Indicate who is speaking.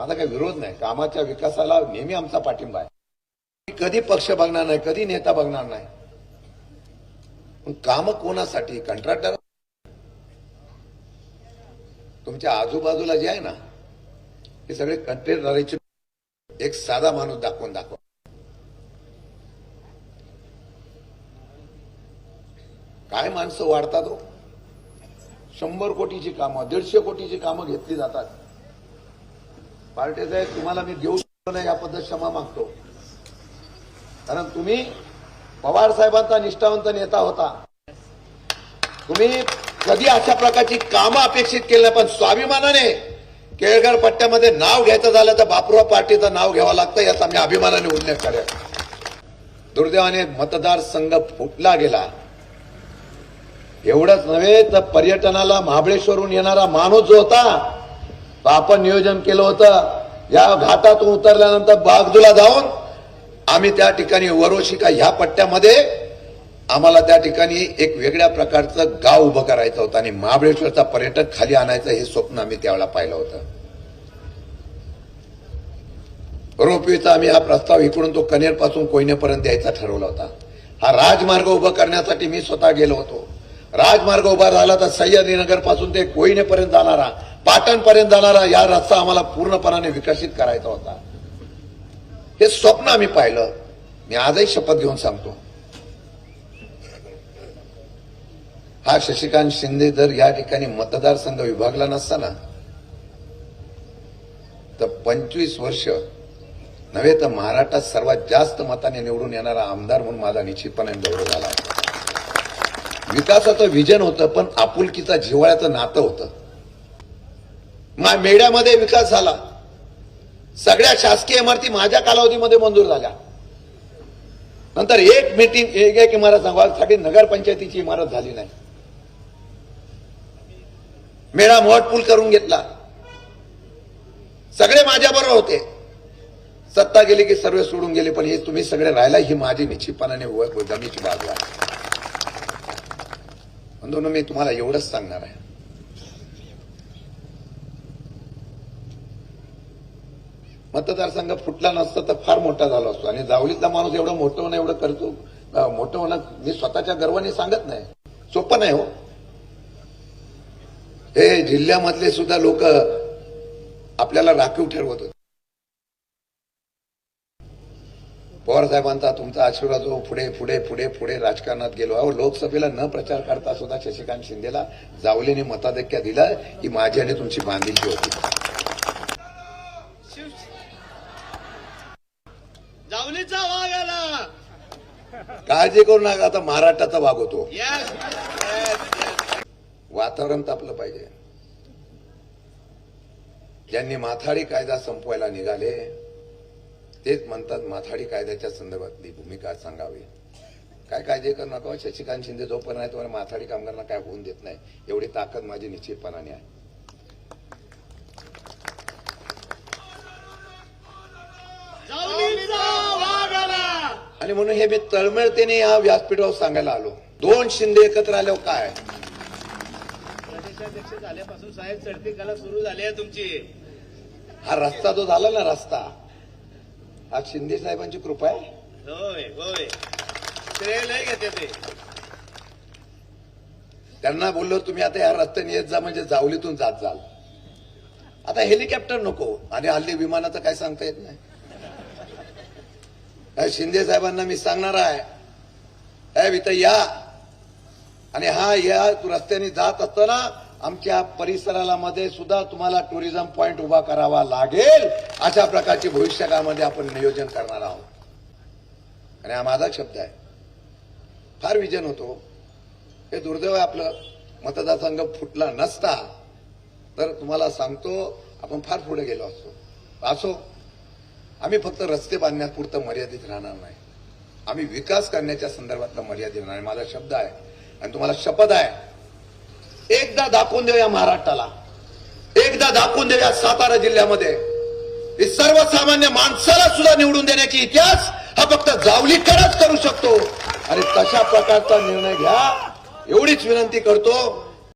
Speaker 1: माझा काही विरोध नाही. कामाच्या विकासाला नेहमी आमचा पाठिंबा आहे. कधी पक्ष बघणार नाही कधी नेता बघणार नाही. पण काम कोणासाठी? कंत्राटदार तुमच्या आजूबाजूला जे आहे ना हे सगळे कंत्राटदाराचे एक साधा माणूस दाखवून दाखवा. काय माणसं वाढतात हो? शंभर कोटीची कामं दीडशे कोटीची कामं घेतली जातात. पार्टी साहेब तुम्हाला मी देऊ शकलो नाही या पद्धत क्षमा मागतो. कारण तुम्ही पवार साहेबांचा निष्ठावंत नेता होता. तुम्ही कधी अशा प्रकारची कामं अपेक्षित केली नाही पण स्वाभिमानाने केळघर पट्ट्यामध्ये नाव घ्यायचं झालं तर बापुराव पार्टीचं नाव घ्यावं लागतं याचा मी अभिमानाने उल्लेख करेल दुर्दैवाने मतदारसंघ फुटला गेला. एवढंच नव्हे तर पर्यटनाला महाबळेश्वरहून येणारा माणूस जो होता आपण नियोजन केलं होतं. या घाटातून उतरल्यानंतर बागदूला जाऊन आम्ही त्या ठिकाणी वरोशिका ह्या पट्ट्यामध्ये आम्हाला त्या ठिकाणी एक वेगळ्या प्रकारचं गाव उभं करायचं होतं आणि महाबळेश्वरचा पर्यटक खाली आणायचं हे स्वप्न आम्ही त्यावेळेला पाहिलं होतं. रोपवेचा आम्ही हा प्रस्ताव इकडून तो कनेरपासून कोयनेपर्यंत द्यायचा ठरवला होता. हा राजमार्ग उभा करण्यासाठी मी स्वतः गेलो होतो. राजमार्ग उभा झाला तर सह्याद्रीनगरपासून ते कोयनेपर्यंत जाणारा पाटणपर्यंत जाणारा या रस्ता आम्हाला पूर्णपणाने विकसित करायचा होता. हे स्वप्न आम्ही पाहिलं. मी आजही शपथ घेऊन सांगतो. हा शशिकांत शिंदे जर या ठिकाणी मतदारसंघ विभागला नसताना तर पंचवीस वर्ष नव्हे तर महाराष्ट्रात सर्वात जास्त मताने निवडून येणारा आमदार म्हणून माझा निश्चितपणे गौरव झाला. विकासाचं विजन होतं पण आपुलकीचा जिव्हाळ्याचं नातं होतं. मेढ्यामध्ये विकास झाला. सगळ्या शासकीय इमारती माझ्या कालावधीमध्ये मंजूर झाल्या. नंतर एक मीटिंग एक एक इमारत सांगण्यासाठी नगरपंचायतीची इमारत झाली नाही. मेळा मोहट करून घेतला. सगळे माझ्या बरोबर होते. सत्ता गेली की सर्व सोडून गेले पण हे तुम्ही सगळे राहिला ही माझी निश्चितपणाने जमीची बाजू आहे. म्हणून मी तुम्हाला एवढंच सांगणार आहे. मतदारसंघ फुटला नसता तर फार मोठा झाला असतो. आणि जावलीतला माणूस एवढं मोठं होणं एवढं करतो मोठं होणं मी स्वतःच्या गर्वाने सांगत नाही. सोपं नाही हो. हे जिल्ह्यामधले सुद्धा लोक आपल्याला राखीव ठरवत होते. पवार साहेबांचा तुमचा आशीर्वाद हो. पुढे पुढे पुढे पुढे राजकारणात गेलो अहो लोकसभेला न प्रचार करता सुद्धा शशिकांत शिंदेला जावलीने मताधिक्य दिला. ही माझी आणि तुमची बांधिलकी होती.
Speaker 2: जावलीचा वाघ आला.
Speaker 1: काळजी करू नका आता महाराष्ट्राचा भाग होतो.
Speaker 2: यस
Speaker 1: वातावरण तापलं पाहिजे. ज्यांनी माथाडी कायदा संपवायला निघाले तेच म्हणतात माथाडी कायद्याच्या संदर्भातली भूमिका सांगावी. काय कायदे करू नका. शशिकांत शिंदे जोपर्यंत आहे तोपर्यंत माथाडी कामगारांना काय होऊन देत नाही. एवढी ताकद माझी निश्चितपणाने आहे. आणि म्हणून हे मी तळमळतेने या व्यासपीठावर सांगायला आलो. दोन शिंदे एकत्र आल्यावर काय?
Speaker 2: प्रदेशाध्यक्ष झाल्यापासून साहेब चढती कला सुरू झाली आहे तुमची.
Speaker 1: हा रस्ता जो झाला ना रस्ता. हा शिंदे साहेबांची कृपा आहे.
Speaker 2: होय होय. श्रेय लय घेते ते.
Speaker 1: त्यांना बोललो तुम्ही आता या रस्त्याने येत जा म्हणजे जावलीतून जात जाल. आता हेलिकॉप्टर नको. आणि हल्ली विमानाचं काय सांगता येत नाही. शिंदे साहेबांना मी सांगणार आहे. साहेब इथं या. आणि हा या रस्त्याने जात असताना आमच्या परिसराला मध्ये सुद्धा तुम्हाला टुरिझम पॉइंट उभा करावा लागेल. अशा प्रकारची भविष्यकाळामध्ये आपण नियोजन करणार आहोत. आणि हा माझा शब्द आहे. फार विजन होतो. हे दुर्दैव आहे आपलं. मतदारसंघ फुटला नसता. तर तुम्हाला सांगतो आपण फार पुढे गेलो असतो. असो. आम्ही फक्त रस्ते बांधण्यापुरतं मर्यादित राहणार नाही. आम्ही विकास करण्याच्या संदर्भातला मर्यादित राहणार माझा शब्द आहे आणि तुम्हाला शपथ आहे. एकदा दाखवून देऊया महाराष्ट्राला. एकदा दाखवून देऊया सातारा जिल्ह्यामध्ये. ही सर्वसामान्य माणसाला सुद्धा निवडून देण्याची इतिहास हा फक्त जावलीकरच करू शकतो. आणि तशा प्रकारचा निर्णय घ्या. एवढीच विनंती करतो.